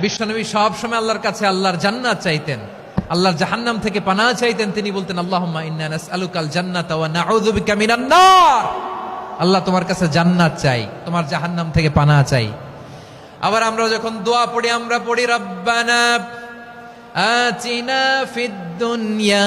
বিশ্বনবী সবসময় আল্লাহর কাছে আল্লাহর জান্নাত চাইতেন। আল্লাহর জাহান্নাম থেকে পানা চাইতেন, তিনি বলতেন আল্লাহ আল্লাহ তোমার কাছে জান্নাত চাই, তোমার জাহান্নাম থেকে পানা চাই। আবার আমরা যখন দোয়া পড়ি, আমরা পড়ি, রব্বানা আচিনা ফিদ দুনিয়া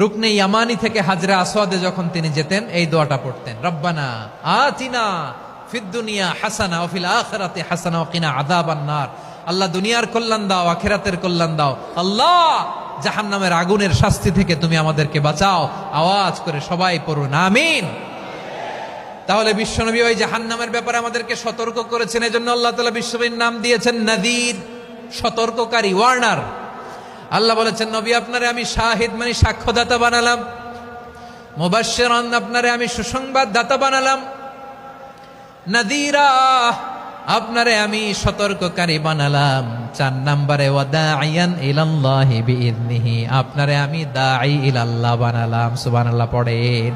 রুকনে ইয়ামানি থেকে হাজরা আসওয়াদে যখন তিনি যেতেন, এই দোয়াটা পড়তেন, রব্বানা আতিনা ফিদ দুনিয়া হাসানা ওফিল আখিরাতে হাসানা ওকিনা আযাবান নার। আল্লাহ দুনিয়ার কল্যাণ দাও, আখেরাতের কল্যাণ দাও। আল্লাহ, জাহান্নামের আগুনের শাস্তি থেকে তুমি আমাদেরকে বাঁচাও। আওয়াজ করে সবাই পড়ুন, আমিন। তাহলে বিশ্বনবী ওই জাহান্নামের ব্যাপারে আমাদেরকে সতর্ক করেছেন, এজন্য আল্লাহ তালা বিশ্বনবীর নাম দিয়েছেন নাদির, সতর্ককারী, ওয়ার্নার। আল্লাহ বলেছেন, নবী, আপনারে আমি শাহিদ মানে সাক্ষ্যদাতা বানালাম। মুবাশশির আপনারে আমি সুসংবাদ দাতা বানালাম। নাদিরা, আপনারে আমি সতর্ককারী বানালাম। চার নাম্বারে আপনারে আমি বানালাম। সুবহানাল্লাহ, পড়েন।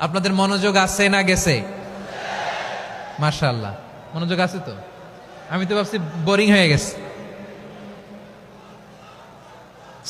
আপনাদের মনোযোগ আছে না গেছে? মার্শাল্লাহ মনোযোগ আছে তো? আমি তো ভাবছি বোরিং হয়ে গেছে।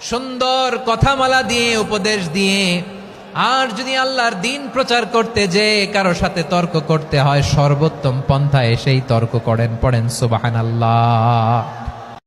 সুন্দর কথামালা দিয়ে, উপদেশ দিয়ে, আর যদি আল্লাহর দিন প্রচার করতে যে কারও সাথে তর্ক করতে হয়, সর্বোত্তম পন্থায় সেই তর্ক করেন, পড়েন সুবাহান আল্লাহ